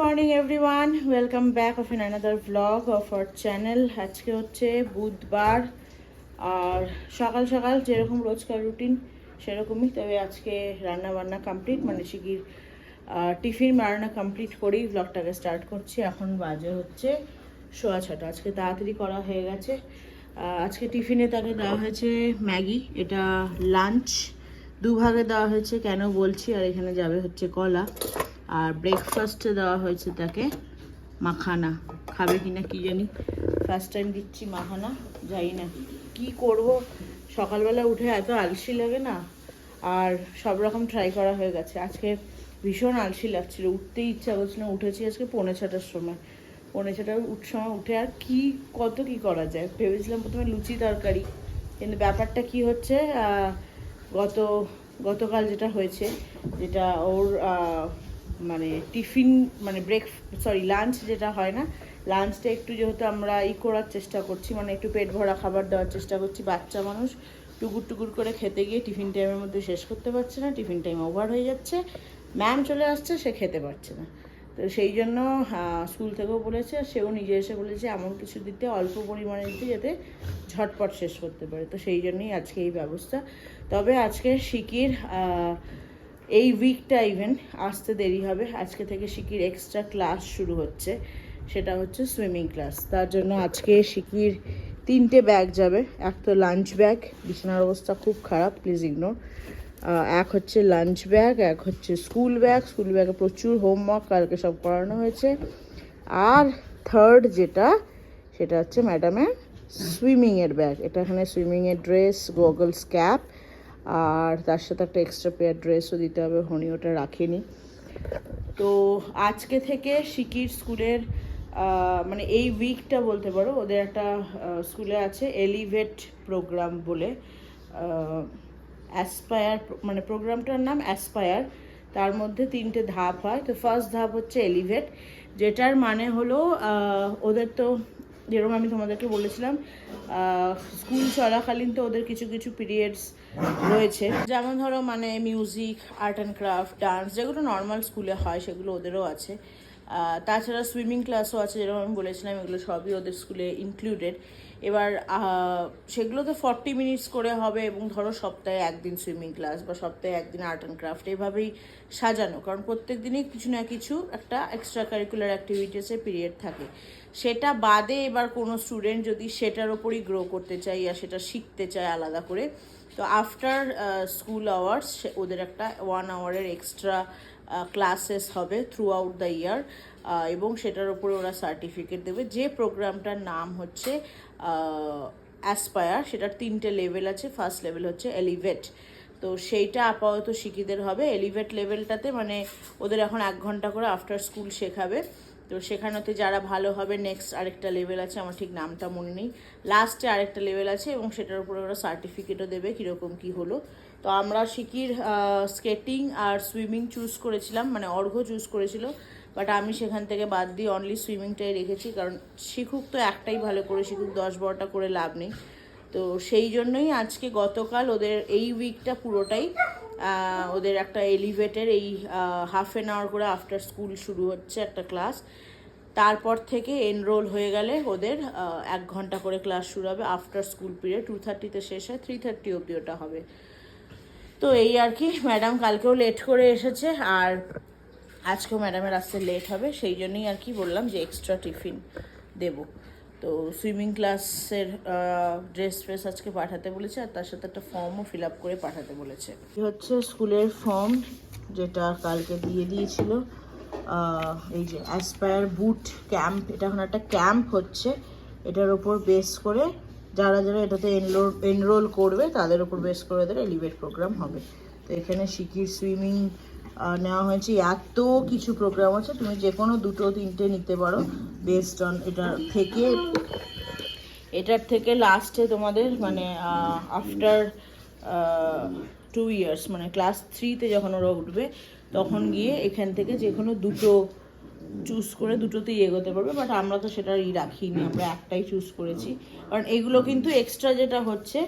Morning everyone welcome back of in another blog of our channel আজকে হচ্ছে বুধবার, আর সকাল সকাল যেরকম রোজকার রুটিন সেরকমই তবে আজকে রান্না বান্না কমপ্লিট মানে শিগির টিফিন বানানো কমপ্লিট করেই ব্লগটাকে স্টার্ট করছি। এখন বাজে হচ্ছে সোয়া ছটা। আজকে তাড়াতাড়ি করা হয়ে গেছে। আজকে টিফিনে তাকে দেওয়া হয়েছে ম্যাগি। এটা লাঞ্চ দুভাগে দেওয়া হয়েছে, কেন বলছি, আর এখানে যাবে হচ্ছে কলা। আর ব্রেকফাস্টে দেওয়া হয়েছে তাকে, মাখানা। খাবে কি না কি জানি? ফার্স্ট টাইম দিচ্ছি মাখানা যাই না। কি করব? সকালবেলা উঠে এত আলসি লাগে না, আর সব রকম ট্রাই করা হয়ে গেছে। আজকে ভীষণ আলসি লাগছিল, উঠতেই ইচ্ছা করছিল। উঠেছি আজকে পৌনে ছটার সময়। পৌনে ছটার উঠ, সময় উঠে আর কি, কত কি করা যায়? ভেবেছিলাম প্রথমে লুচি তরকারি, কিন্তু ব্যাপারটা কি হচ্ছে গত, গতকাল যেটা হয়েছে, যেটা ওর মানে টিফিন মানে ব্রেক সরি লাঞ্চ যেটা হয় না লাঞ্চটা একটু যেহেতু আমরা ই করার চেষ্টা করছি মানে একটু পেট ভরা খাবার দেওয়ার চেষ্টা করছি, বাচ্চা মানুষ টুকুর টুকুর করে খেতে গিয়ে টিফিন টাইমের মধ্যে শেষ করতে পারছে না, টিফিন টাইম ওভার হয়ে যাচ্ছে। ম্যাম চলে আসছে, সে খেতে পারছে না। তো সেই জন্য স্কুল থেকেও বলেছে, সেও নিজে এসে বলেছে, এমন কিছু দিতে, অল্প পরিমাণে দিতে, যাতে ঝটপট শেষ করতে পারে। তো সেই জন্যই আজকে এই ব্যবস্থা। তবে আজকে শিকির এই উইকটা ইভেন আসতে দেরি হবে। আজকে থেকে শিকির এক্সট্রা ক্লাস শুরু হচ্ছে। সেটা হচ্ছে সুইমিং ক্লাস তার জন্য আজকে শিকির তিনটে ব্যাগ যাবে। এক তো লাঞ্চ ব্যাগ বিছানার অবস্থা খুব খারাপ প্লিজ ইগনোর এক হচ্ছে লাঞ্চ ব্যাগ এক হচ্ছে স্কুল ব্যাগ স্কুল ব্যাগে প্রচুর হোমওয়ার্ক কালকে সব করানো হয়েছে। আর থার্ড যেটা, সেটা হচ্ছে ম্যাডামের সুইমিংয়ের ব্যাগ এটা এখানে সুইমিংয়ের ড্রেস গগলস ক্যাপ আর তার সাথে একটা এক্সট্রা পেয়ার ড্রেসও দিতে হবে, হনি ওটা রাখেনি। তো আজকে থেকে শিকির স্কুলের মানে এই উইকটা বলতে পারো, ওদের একটা স্কুলে আছে এলিভেট প্রোগ্রাম বলে। অ্যাসপায়ার মানে প্রোগ্রামটার নাম অ্যাসপায়ার তার মধ্যে তিনটে ধাপ হয়। তো ফার্স্ট ধাপ হচ্ছে এলিভেট যেটার মানে হলো ওদের তো যেরকম আমি তোমাদেরকে বলেছিলাম স্কুল চলাকালীন তো ওদের কিছু কিছু পিরিয়ডস রয়েছে। যেমন ধরো মানে music art and craft dance যেগুলো নর্মাল স্কুলে হয় সেগুলো ওদেরও আছে। তাছাড়া সুইমিং ক্লাসও আছে যেরকম আমি বলেছিলাম, এগুলো সবই ওদের স্কুলে ইনক্লুডেড এবার সেগুলো তো ফর্টি মিনিটস করে হবে এবং ধরো সপ্তাহে একদিন সুইমিং ক্লাস বা সপ্তাহে একদিন আর্ট অ্যান্ড ক্রাফট এভাবেই সাজানো। কারণ প্রত্যেক দিনই কিছু না কিছু একটা এক্সট্রা কারিকুলার অ্যাক্টিভিটিসের পিরিয়ড থাকে। সেটা বাদে এবার কোনো স্টুডেন্ট যদি সেটার ওপরই গ্রো করতে চায় আর সেটা শিখতে চায় আলাদা করে, তো আফটার স্কুল আওয়ার্স ওদের একটা ওয়ান আওয়ারের এক্সট্রা ক্লাসেস হবে থ্রু আউট দ্য ইয়ার এবং সেটার উপরে ওরা সার্টিফিকেট দেবে। যে প্রোগ্রামটার নাম হচ্ছে অ্যাসপায়ার সেটার তিনটে লেভেল আছে। ফার্স্ট লেভেল হচ্ছে এলিভেট তো সেইটা আপাতত শিখিদের হবে। এলিভেট লেভেলটাতে মানে ওদের এখন এক ঘণ্টা করে আফটার স্কুল শেখাবে। তো সেখানেতে যারা ভালো হবে নেক্সট আরেকটা লেভেল আছে, আমার ঠিক নামটা মনে নেই। লাস্টে আরেকটা লেভেল আছে এবং সেটার উপরে ওরা সার্টিফিকেটও দেবে কীরকম কী হলো। তো আমরা শিকির স্কেটিং আর সুইমিং চুজ করেছিলাম মানে অর্ঘ্য চুজ করেছিল। বাট আমি সেখান থেকে বাদ দিয়ে অনলি সুইমিংটাই রেখেছি, কারণ শিখুক তো একটাই ভালো করে, শিখুক দশ বারোটা করে লাভ নেই। তো সেই জন্যই আজকে গতকাল ওদের এই উইকটা পুরোটাই ওদের একটা এলিভেটের এই হাফ অ্যান আওয়ার করে আফটার স্কুল শুরু হচ্ছে একটা ক্লাস তারপর থেকে এনরোল হয়ে গেলে ওদের এক ঘণ্টা করে ক্লাস শুরু হবে। আফটার স্কুল পিরিয়ড টু থার্টিতে শেষ হয় থ্রি থার্টি অবধি ওটা হবে। তো এই আর কি ম্যাডাম কালকেও লেট করে এসেছে, আর আজকেও ম্যাডামের আসতে লেট হবে। সেই জন্যই আর কি বললাম যে এক্সট্রা টিফিন দেব। তো সুইমিং ক্লাসের ড্রেস ফ্রেস আজকে পাঠাতে বলেছে আর তার সাথে একটা ফর্মও ফিল আপ করে পাঠাতে বলেছে। হচ্ছে স্কুলের ফর্ম যেটা কালকে দিয়ে দিয়েছিল এই যে অ্যাসপায়ার বুট ক্যাম্প এটা এখন একটা ক্যাম্প হচ্ছে। এটার ওপর বেস করে যারা যারা এটাতে এনরোল এনরোল করবে তাদের ওপর বেস করে ওদের এলিভেট প্রোগ্রাম হবে। তো এখানে শিকির সুইমিং নেওয়া হয়েছে এত কিছু প্রোগ্রাম আছে, তুমি যে কোনো দুটো তিনটে নিতে পারো বেসড অন এটা থেকে। এটার থেকে লাস্টে তোমাদের মানে আফটার টু ইয়ার্স মানে ক্লাস থ্রিতে যখন ওরা উঠবে, তখন গিয়ে এখান থেকে যে কোনো দুটো চুজ করে দুটোতেই এগোতে পারবে বাট আমরা তো সেটা ই রাখিনি, আমরা একটাই চুজ করেছি। কারণ এগুলো কিন্তু এক্সট্রা যেটা হচ্ছে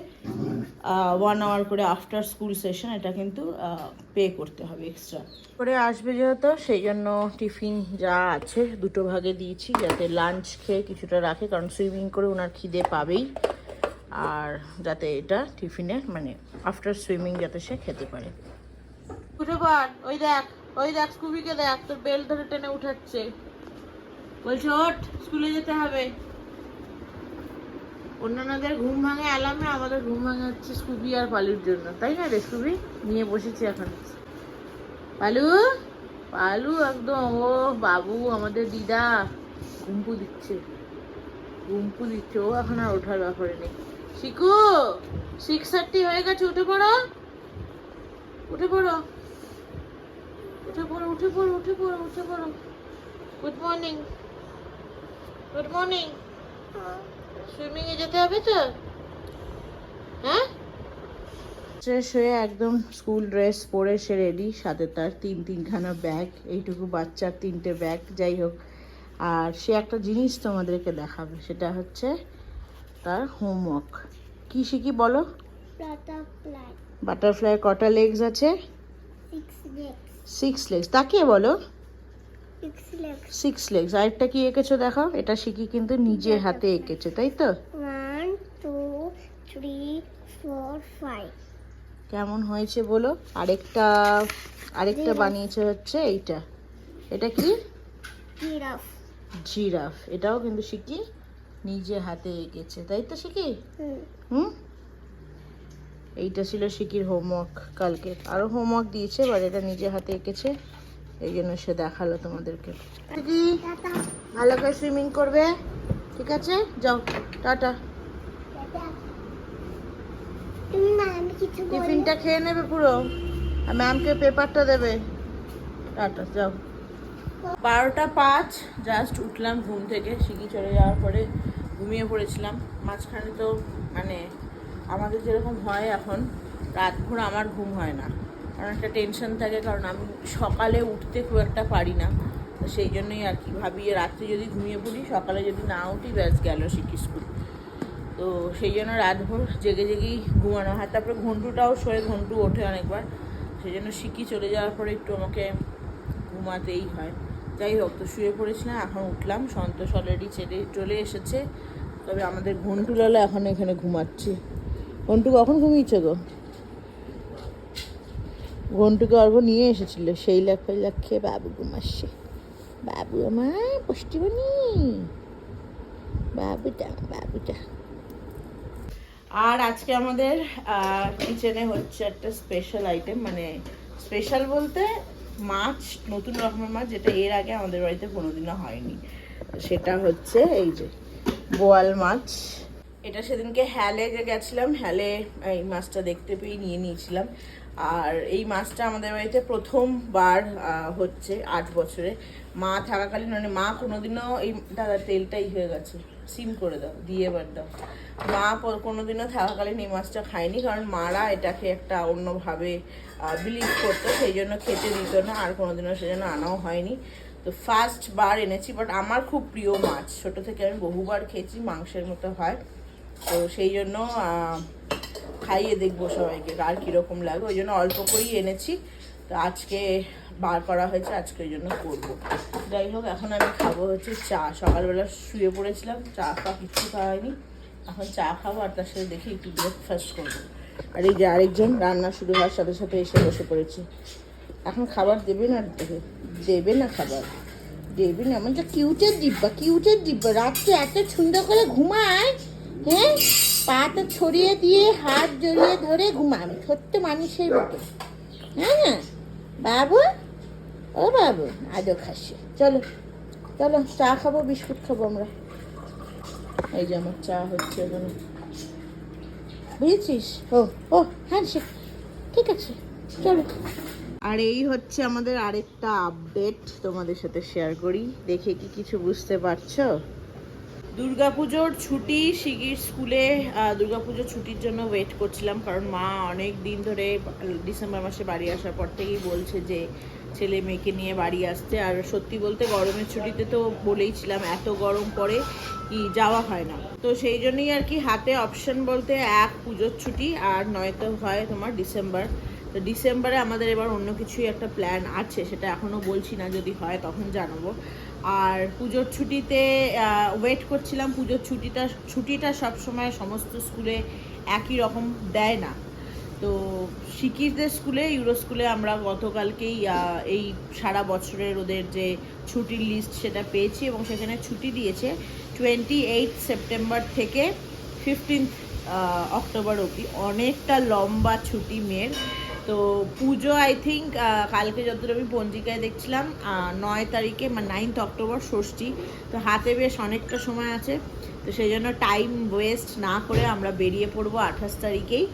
ওয়ান আওয়ার করে আফটার স্কুল সেশন এটা কিন্তু পে করতে হবে এক্সট্রা করে আসবে যেহেতু সেই জন্য টিফিন যা আছে দুটো ভাগে দিয়েছি যাতে লাঞ্চ খেয়ে কিছুটা রাখে কারণ সুইমিং করে ওনার খিদে পাবেই। আর যাতে এটা টিফিনে মানে আফটার সুইমিং যাতে সে খেতে পারে। ওই দেখ ওই দেখ স্কুবিকে দেখ তোর বেল ধরে টেনে উঠাচ্ছে। বলছে ওঠ স্কুলে যেতে হবে। অন্যান্যদের ঘুম ভাঙে অ্যালামে আমাদের ঘুম ভাঙে হচ্ছে স্কুবি আর পালুর জন্য। তাই না রে স্কুবি? নিয়ে বসেছি এখন। পালু? পালু একদম, ও বাবু, আমাদের দিদা ঘুমপু দিচ্ছে। ঘুমপু দিচ্ছে, ও এখন আর ওঠার ব্যাপারে নেই। শিকু সিক্স থার্টি হয়ে গেছে, উঠে পড়ো। উঠে পড়ো। উঠে পড়ো উঠে পড়ো উঠে পড়ো উঠে পড়ো। Good morning good morning swimming এ যেতে হবে তো? হ্যাঁ? ফ্রেশ হয়ে একদম স্কুল ড্রেস পরে সে রেডি সাথে তার তিন তিনখানা ব্যাগ এইটুকু বাচ্চার তিনটে ব্যাগ যাই হোক। আর সে একটা জিনিস তোমাদেরকে দেখাবে সেটা হচ্ছে তার হোমওয়ার্ক কি শিখি বলো. বাটারফ্লাই কটা লেগস আছে? সিক্স লেগস তাকিয়ে বলো। Six legs. সিক্স লেগস আরেকটা কি এঁকেছো দেখাও এটা শিখি কিন্তু নিজে হাতে এঁকেছে তাই তো. কেমন হয়েছে বলো? আরেকটা আরেকটা বানিয়েছে হচ্ছে এইটা। এটা কি. জিরাফ এটাও কিন্তু শিখি নিজে হাতে এঁকেছে তাই তো শিখি. হুম। এইটা ছিল শিকির হোমওয়ার্ক কালকে। আরও হোমওয়ার্ক দিয়েছে এবার এটা নিজে হাতে এঁকেছে। এই জন্য সে দেখাল তোমাদেরকে। শিকি ভালো করে সুইমিং করবে ঠিক আছে? যাও টাটা। টিফিনটা খেয়ে নেবে পুরো আর ম্যামকে পেপারটা দেবে। টাটা যাও। বারোটা পাঁচ জাস্ট উঠলাম ঘুম থেকে শিখি চলে যাওয়ার পরে ঘুমিয়ে পড়েছিলাম। মাঝখানে তো মানে আমাদের যেরকম হয় এখন রাতভর আমার ঘুম হয় না। কারণ একটা টেনশন থাকে, কারণ আমি সকালে উঠতে খুব একটা পারি না। তো সেই জন্যই আর কি ভাবি, রাত্রে যদি ঘুমিয়ে পড়ি, সকালে যদি না উঠি, ব্যাস গেল শিখি স্কুল তো সেই জন্য রাতভর জেগে জেগেই ঘুমানো হয়। তারপরে ঘন্টুটাও শোয়ে, ঘন্টু ওঠে অনেকবার। সেই জন্য শিখি চলে যাওয়ার পরে একটু আমাকে ঘুমাতেই হয়। যাই হোক, তো শুয়ে পড়েছিলাম, এখন উঠলাম, সন্তোষ অলরেডি ছেড়ে চলে এসেছে। তবে আমাদের ঘন্টুলালা এখন এখানে ঘুমাচ্ছে। ঘন্টু, কখন ঘুমিয়েছে গো? ঘন্টুকে অর্ঘ নিয়ে এসেছিল। সেই লাখ ফাই খেয়ে বাবু ঘুমাচ্ছে। বাবু আমার পুষ্টিবনি বাবুটা বাবুটা। আর আজকে আমাদের কিচেনে হচ্ছে একটা স্পেশাল আইটেম মানে স্পেশাল বলতে মাছ, নতুন রকমের মাছ, যেটা এর আগে আমাদের বাড়িতে কোনোদিনও হয়নি। সেটা হচ্ছে এই যে বোয়াল মাছ। এটা সেদিনকে হ্যালে যে গেছিলাম। হ্যালে এই মাছটা দেখতে পেয়ে নিয়ে নিয়েছিলাম। আর এই মাছটা আমাদের বাড়িতে প্রথমবার হচ্ছে আট বছরে। মা থাকাকালীন মানে মা কোনোদিনও এই দাদা তেলটাই হয়ে গেছে। সিম করে দাও, দিয়ে এবার দাও। মা কোনোদিনও থাকাকালীন এই মাছটা খায়নি, কারণ মারা এটাকে একটা অন্যভাবে বিলিভ করতো, সেই জন্য খেতে দিত না, আর কোনোদিনও সেজন্য আনাও হয়নি। তো ফার্স্ট বার এনেছি বাট আমার খুব প্রিয় মাছ। ছোট থেকে আমি বহুবার খেয়েছি, মাংসের মতো হয়। তো সেই জন্য খাইয়ে দেখব সবাইকে, আর কীরকম লাগে। ওই জন্য অল্প করেই এনেছি। তো আজকে বার করা হয়েছে, আজকে ওই জন্য করব। যাই হোক, এখন আমি খাব হচ্ছে চা। সকালবেলা শুয়ে পড়েছিলাম, চা ফা কিচ্ছু খাওয়া এখন চা খাব, আর তার সাথে দেখি একটু ব্রেকফাস্ট করব। আর এই যে আরেকজন রান্না শুরু হওয়ার সাথে সাথে এসে বসে পড়েছে। এখন খাবার দেবে না দেবে? দেবে না খাবার? দেবে না? যা কিউটের ডিব্বা কিউটের ডিব্বা। রাত্রে এত সুন্দর করে ঘুমায় হ্যাঁ? পাটা ছড়িয়ে দিয়ে হাত জড়িয়ে ধরে ঘুমায় ছোট্ট মানুষের মতো। হ্যাঁ? বাবু? ও বাবু, আজও খাসি। চলো চলো, চা খাব, বিস্কুট খাব আমরা। এই যে আমার চা হচ্ছে এখানে। বুঝেছিস? ও ও হ্যাঁ সে, ঠিক আছে, চলো। আর এই হচ্ছে আমাদের আরেকটা আপডেট তোমাদের সাথে শেয়ার করি। দেখে কি কিছু বুঝতে পারছ? দুর্গাপুজোর ছুটি শিগির স্কুলে দুর্গাপুজোর ছুটির জন্য ওয়েট করছিলাম কারণ মা অনেক দিন ধরে ডিসেম্বর মাসে বাড়ি আসার পর থেকেই বলছে যে ছেলে মেয়েকে নিয়ে বাড়ি আসতে। আর সত্যি বলতে গরমের ছুটিতে তো বলেইছিলাম এত গরম পড়ে কি যাওয়া হয় না। তো সেই জন্যই আর কি হাতে অপশন বলতে এক পুজোর ছুটি, আর নয়তো হয় তোমার ডিসেম্বর। তো ডিসেম্বরে আমাদের এবার অন্য কিছুই একটা প্ল্যান আছে, সেটা এখনও বলছি না, যদি হয় তখন জানাব। আর পুজোর ছুটিতে ওয়েট করছিলাম, পুজোর ছুটিটা ছুটিটা সবসময় সমস্ত স্কুলে একই রকম দেয় না। তো শিকিরদের স্কুলে, ইউরো স্কুলে আমরা গতকালকেই এই সারা বছরের ওদের যে ছুটির লিস্ট সেটা পেয়েছি এবং সেখানে ছুটি দিয়েছে। টোয়েন্টি এইট সেপ্টেম্বর থেকে ফিফটিন্থ অক্টোবর অবধি। অনেকটা লম্বা ছুটি মেয়ের। তো পুজো আই থিঙ্ক কালকে যতটা আমি পঞ্জিকায় দেখছিলাম নয় তারিখে মানে নাইনথ অক্টোবর ষষ্ঠী। তো হাতে বেশ অনেকটা সময় আছে। তো সেই জন্য টাইম ওয়েস্ট না করে আমরা বেরিয়ে পড়ব আঠাশ তারিখেই।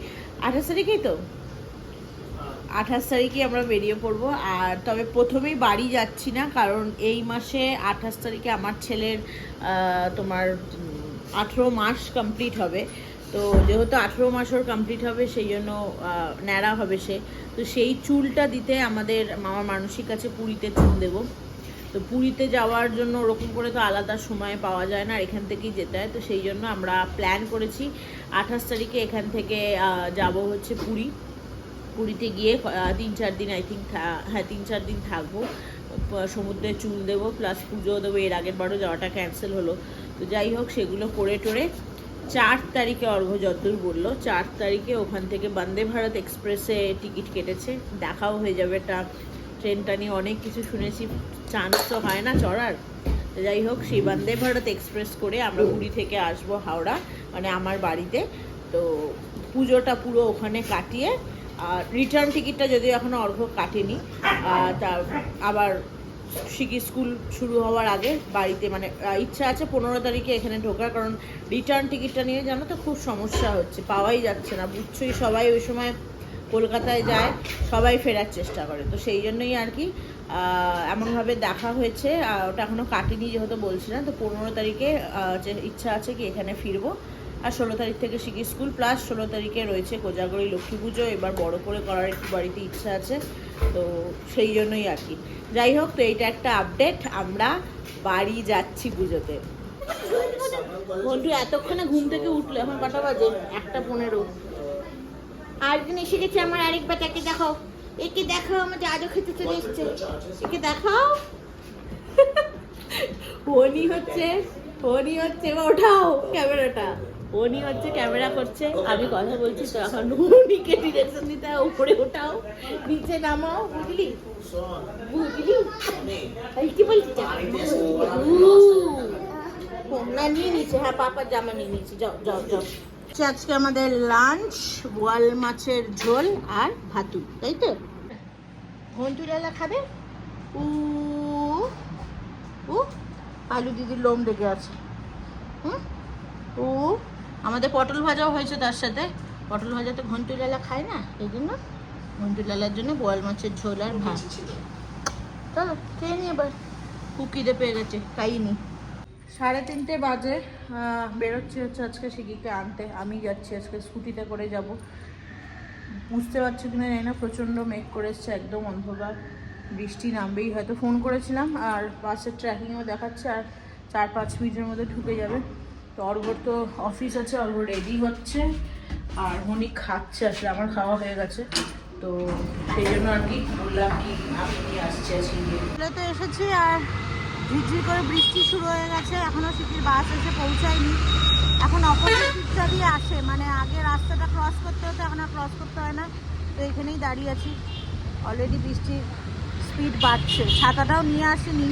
আঠাশ তারিখেই তো? আঠাশ তারিখে আমরা বেরিয়ে পড়ব। আর তবে প্রথমেই বাড়ি যাচ্ছি না, কারণ এই মাসে আঠাশ তারিখে আমার ছেলের তোমার আঠেরো মাস কমপ্লিট হবে। তো যেহেতু আঠেরো মাস ওর কমপ্লিট হবে সেই জন্য ন্যাড়া হবে সে। তো সেই চুলটা দিতে আমাদের মামার মানসিক কাছে পুরীতে চুল দেবো। তো পুরীতে যাওয়ার জন্য ওরকম করে তো আলাদা সময় পাওয়া যায় না আর এখান থেকেই যেতে হয়। তো সেই জন্য আমরা প্ল্যান করেছি আঠাশ তারিখে এখান থেকে যাব হচ্ছে পুরী। পুরীতে গিয়ে তিন চার দিন আই থিঙ্ক হ্যাঁ তিন চার দিন থাকব। সমুদ্রে চুল দেবো প্লাস পুজো দেবো। এর আগের বারও যাওয়াটা ক্যান্সেল হলো। তো যাই হোক, সেগুলো করে টোরে চার তারিখে অর্ঘ যদ্দূর বলল। চার তারিখে ওখান থেকে বন্দে ভারত এক্সপ্রেসে টিকিট কেটেছে। দেখাও হয়ে যাবে এটা। ট্রেনটা নিয়ে অনেক কিছু শুনেছি। চান্স তো হয় না চড়ার। যাই হোক, সেই বন্দে ভারত এক্সপ্রেস করে আমরা পুরী থেকে আসব হাওড়া মানে আমার বাড়িতে। তো পুজোটা পুরো ওখানে কাটিয়ে, আর রিটার্ন টিকিটটা যদিও এখনও অর্ঘ কাটেনি তা আবার শিখি স্কুল শুরু হওয়ার আগে বাড়িতে মানে ইচ্ছা আছে পনেরো তারিখে এখানে ঢোকার, কারণ রিটার্ন টিকিটটা নিয়ে জানো তো খুব সমস্যা হচ্ছে, পাওয়াই যাচ্ছে না, বুঝছোই সবাই ওই সময় কলকাতায় যায়, সবাই ফেরার চেষ্টা করে, তো সেই জন্যই আর কি এমনভাবে দেখা হয়েছে ওটা এখনও কাটিনি যেহেতু বলছি না, তো পনেরো তারিখে ইচ্ছা আছে কি এখানে ফিরবো আর ষোলো তারিখ থেকে শিখি স্কুল, প্লাস ষোলো তারিখে রয়েছে কোজাগরি লক্ষ্মী পুজো, এবার বড় করে করার একটু বাড়িতে ইচ্ছা আছে, তো সেই জন্যই আর কি। যাই হোক, তো এইটা একটা আপডেট আমরা বাড়ি যাচ্ছি পুজোতে। বন্ধু, এতক্ষণে ঘুম থেকে উঠল, এখন কটা বাজে? একটা পনেরো। আরেকজন এসে গেছে আমার আরেকবার বাচ্চাকে দেখাও। একে দেখাও আমাদের আজও খেতে চলে এসছে। একে দেখাও। হনি হচ্ছে হনি হচ্ছে ওঠাও ক্যামেরাটা। হনি হচ্ছে ক্যামেরা করছে আমি কথা বলছি তো এখন হনিকে ডিরেকশন দিতে হয়, উপরে ওঠাও নিচে নামাও বুঝলি? বুঝলি? কি বলছিস না নিয়ে নিচ্ছে হ্যাঁ পাপার জামা নিয়ে নিচ্ছে যাও যাও যাও। আজকে আমাদের লাঞ্চ বোয়াল মাছের ঝোল আর ভাতু তাই তো? ঘন্টুরালা খাবে? উ উ আলু দিদির লোম লেগে আছে। হুম? ও আমাদের পটল ভাজাও হয়েছে তার সাথে। পটল ভাজা তো ঘন্টু লালা খায় না এই জন্য? ঘন্টু লালার জন্য বোয়াল মাছের ঝোল আর ভাত। চলো খেয়ে নি এবার। কুকিতে পেয়ে গেছে খাইনি। সাড়ে তিনটে বাজে বেরোচ্ছি হচ্ছে আজকে শিকিকে আনতে। আমি যাচ্ছি আজকে স্কুটিতে করে যাব। বুঝতে পারছি কিনা জানি না প্রচণ্ড মেঘ করে এসছে একদম অন্ধকার। বৃষ্টি নামবেই হয়তো ফোন করেছিলাম আর বাসের ট্র্যাকিংও দেখাচ্ছে আর চার পাঁচ মিনিটের মধ্যে ঢুকে যাবে। তো অর্ঘর তো অফিস আছে অর্ঘ রেডি হচ্ছে। আর উনি খাচ্ছে আসলে, আমার খাওয়া হয়ে গেছে। তো সেই জন্য আর কি বললাম কি, আমি নিয়ে আসছি তো এসেছি আর ঝিরঝির করে বৃষ্টি শুরু হয়ে গেছে, এখনও সিটির বাস এসে পৌঁছায়নি। এখন অপোজিটটা দিয়ে আসে মানে আগে রাস্তাটা ক্রস করতে হতো, এখন আর ক্রস করতে হয় না। তো এখানেই দাঁড়িয়ে আছি। অলরেডি বৃষ্টির স্পিড বাড়ছে। ছাতাটাও নিয়ে আসিনি,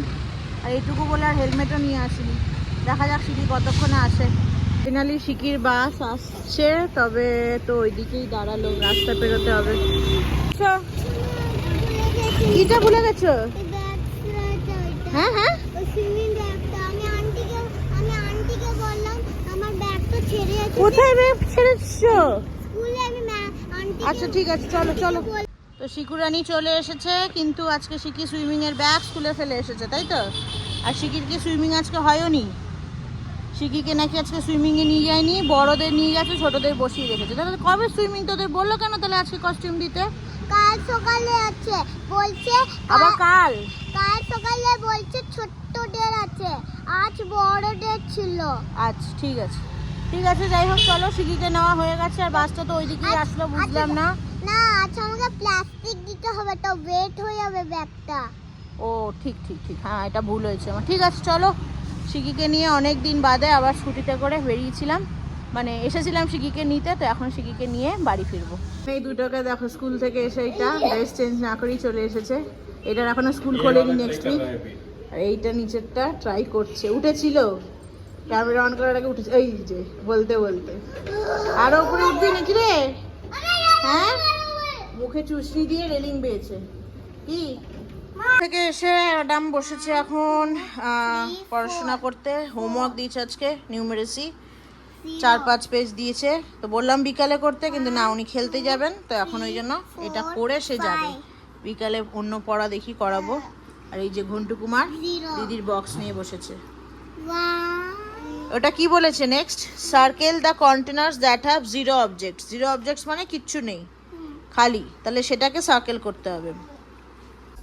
আর এইটুকু বলে আর হেলমেটও নিয়ে আসিনি। দেখা যাক সিটি কতক্ষণে আসে। ফাইনালি সিকির বাস আসছে তবে তো ওইদিকেই দাঁড়াল রাস্তা পেরোতে হবে। কিটা ভুলে গেছো? হ্যাঁ হ্যাঁ? কোথায় ব্যাগ ছেড়েছো? আচ্ছা ঠিক আছে চলো চলো। তো শিকুরানি চলে এসেছে কিন্তু আজকে শিকি সুইমিং এর ব্যাগ স্কুলে ফেলে এসেছে তাই তো? আর শিকির কি সুইমিং আজকে হয়নি শিকিকে নাকি আজকে সুইমিং এ নিয়ে যায়নি বড়দের নিয়ে গেছে ছোটদের বসিয়ে রেখেছে। তাহলে কবে সুইমিং তোদের বলল কেন? তাহলে আজকে কস্টিউম দিতে? কাল সকালে আছে বলছে আবার কাল কাল? সকালে বলছে ছোট্ট ডের আছে আজ বড় ডের ছিল। আচ্ছা ঠিক আছে। ঠিক আছে যাই হোক চলো সিকিকে নেওয়া হয়ে গেছে আর বাসটা তো ওইদিকেই আসলো বুঝলাম না। না আজ আমাকে প্লাস্টিক দিতে হবে তো ওয়েট হয়ে যাবে ব্যাগটা। ও ঠিক ঠিক ঠিক হ্যাঁ এটা ভুল হয়েছে আমার। ঠিক আছে চলো। সিকিকে নিয়ে অনেক দিন বাদে আবার স্কুটিতে করে বেরিয়েছিলাম। মানে এসেছিলাম সিকিকে নিতে তো এখন সিকিকে নিয়ে বাড়ি ফিরবো। এই দুটোকে দেখো স্কুল থেকে এসে এটা ড্রেস চেঞ্জ না করেই চলে এসেছে। এটার এখনও স্কুল খোলেনি নেক্সট উইক আর এইটা নিচেরটা ট্রাই করছে। উঠেছিল। ক্যামেরা অন করার আগে উঠেছে। এই যে বলতে বলতে। আরও উপরে উঠবি নাকি রে? হ্যাঁ? মুখে চুষনি দিয়ে রেলিং পেয়েছে কি? থেকে এসে ম্যাডাম বসেছে এখন পড়াশোনা করতে হোমওয়ার্ক দিয়েছে আজকে নিউমেরেসি চার পাঁচ পেজ দিয়েছে। তো বললাম বিকালে করতে, কিন্তু না, উনি খেলতে যাবেন, তো এখন ওই জন্য এটা করে সে যাবে। বিকালে অন্য পড়া দেখি করাবো। আর এই যে ঘন্টু কুমার, দিদির বক্স নিয়ে বসেছে। ওটা কি বলেছে next circle the containers that have zero objects zero objects মানে কিচ্ছু নেই। খালি। তাহলে সেটাকে সার্কেল করতে হবে।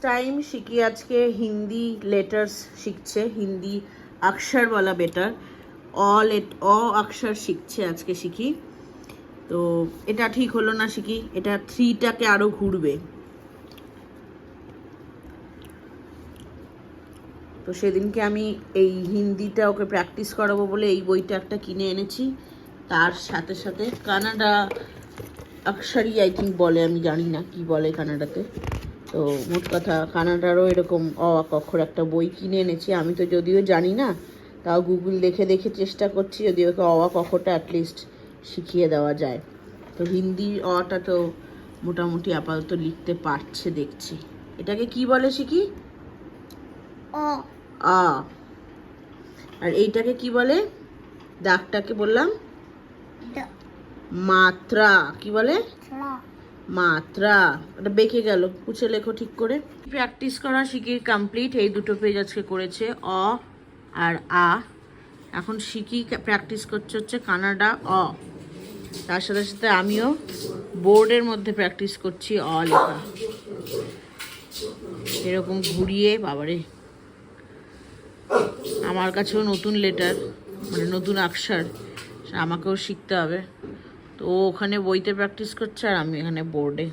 টাইম শিখি আজকে হিন্দি লেটার্স শিখছে, হিন্দি অক্ষর বলা বেটার অ লেট অ অক্ষর শিখছে আজকে শিখি। তো এটা ঠিক হলো না শিখি, এটা থ্রিটাকে আরও ঘুরবে। তো সেদিনকে আমি এই হিন্দিটা ওকে প্র্যাকটিস করাবো বলে এই বইটা একটা কিনে এনেছি। তার সাথে সাথে কানাডা অক্ষরই আই থিঙ্ক বলে, আমি জানি না কি বলে কানাডাতে। তো মোট কথা কানাডারও এরকম অ আ ক অক্ষর একটা বই কিনে এনেছি। আমি তো যদিও জানি না তাও গুগল দেখে দেখে চেষ্টা করছি যদি ওকে অ আ ক খটা অ্যাটলিস্ট শিখিয়ে দেওয়া যায়। তো হিন্দি অটা তো মোটামুটি আপাতত লিখতে পারছে দেখছি। এটাকে কি বলে শিখি. আ আর এইটাকে কি বলে? দাগটাকে বললাম? মাত্রা। কি বলে. মাত্রা। ওটা বেঁকে গেল। পুছে লেখো ঠিক করে। প্র্যাকটিস করা শিখি কমপ্লিট এই দুটো পেজ আজকে করেছে। অ আর আ। এখন শিখি প্র্যাকটিস করছে হচ্ছে কানাডা অ। তার সাথে সাথে আমিও বোর্ডের মধ্যে প্র্যাকটিস করছি অ লেখা। এরকম ঘুরিয়ে, বাবারে। আমার কাছেও নতুন লেটার মানে নতুন অক্ষর। আমাকেও শিখতে হবে। তো ওখানে বইতে প্র্যাকটিস করছে আর আমি এখানে বোর্ডে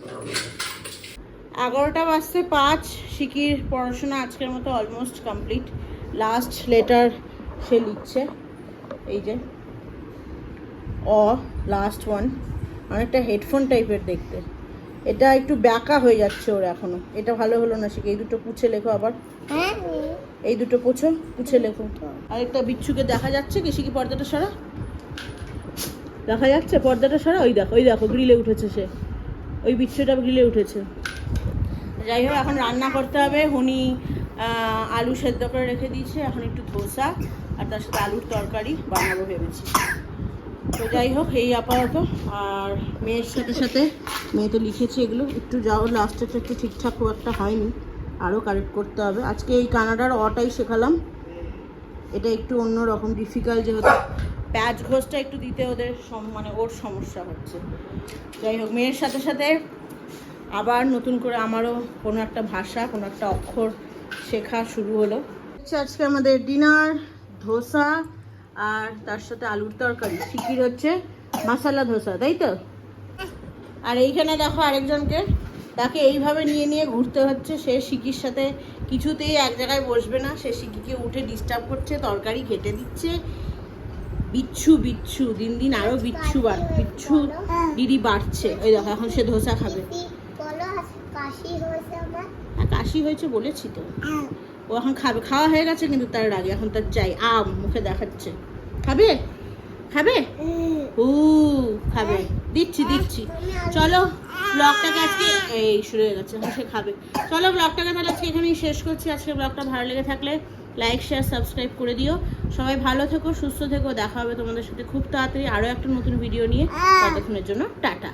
এগারোটা বাজতে পাঁচ শিকির পড়াশোনা আজকের মতো অলমোস্ট কমপ্লিট লাস্ট লেটার সে লিখছে এই যে। অ লাস্ট ওয়ান অনেকটা হেডফোন টাইপের দেখতে। এটা একটু ব্যাকা হয়ে যাচ্ছে ওর এখনও। এটা ভালো হলো না শিখে। এই দুটো পুছে লেখো আবার। হ্যাঁ। এই দুটো পুছো পুছে লেখো। আরেকটা বিচ্ছুকে দেখা যাচ্ছে কি? শিখি পর্দাটা সরা। দেখা যাচ্ছে, পর্দাটা সরা ওই দেখো ওই দেখো গ্রিলে উঠেছে সে। ওই বিচ্ছুটা গ্রিলে উঠেছে। যাই হোক, এখন রান্না করতে হবে। হুনি আলু সেদ্ধ করে রেখে দিয়েছে। এখন একটু ধোসা, আর তার সাথে আলুর তরকারি বানাবো ভেবেছি। তো যাই হোক, এই আপাতত। আর মেয়ের সাথে সাথে, মেয়ে তো লিখেছে এগুলো। একটু যাও লাস্টেরটা একটু ঠিকঠাক খুব একটা হয়নি। আরও কারেক্ট করতে হবে। আজকে এই কানাডার অটাই শেখালাম। এটা একটু অন্য রকম ডিফিকাল্ট যেহেতু। প্যাচ ঘোষটা একটু দিতে ওদের মানে ওর সমস্যা হচ্ছে। যাই হোক, মেয়ের সাথে সাথে আবার নতুন করে আমারও কোনো একটা ভাষা, কোনো একটা অক্ষর শেখা শুরু হলো। হচ্ছে আজকে আমাদের ডিনার, ধোসা আর তার সাথে আলুর তরকারি। শিকির হচ্ছে? মশালা ধোসা, তাই তো? আর এইখানে দেখো আরেকজনকে, তাকে এইভাবে নিয়ে নিয়ে ঘুরতে হচ্ছে। সে শিকির সাথে কিছুতেই এক জায়গায় বসবে না। সে শিকিকে উঠে ডিস্টার্ব করছে, তরকারি কেটে দিচ্ছে। বিচ্ছু বিচ্ছু দিন দিন আরও বিচ্ছু বিচ্ছু দিদি বাড়ছে। ওই দেখো এখন সে ধোসা খাবে। কাশি হয়েছে বলেছি তো। ও এখন খাবে খাওয়া হয়ে গেছে কিন্তু তার আগে এখন তার চাই আম মুখে দেখাচ্ছে। খাবে? খাবে? উ খাবে। দিচ্ছি দিচ্ছি। চলো ব্লগটাকে আজকে এই শুরু হয়ে গেছে এখন সে খাবে। চলো ব্লগটাকে তাহলে আজকে এখানেই শেষ করছি। আজকে ব্লগটা ভালো লেগে থাকলে লাইক শেয়ার সাবস্ক্রাইব করে দিও। সবাই ভালো থেকো, সুস্থ থেকো। দেখা হবে তোমাদের সাথে খুব তাড়াতাড়ি আরও একটা নতুন ভিডিও নিয়ে। ততক্ষণের জন্য টাটা।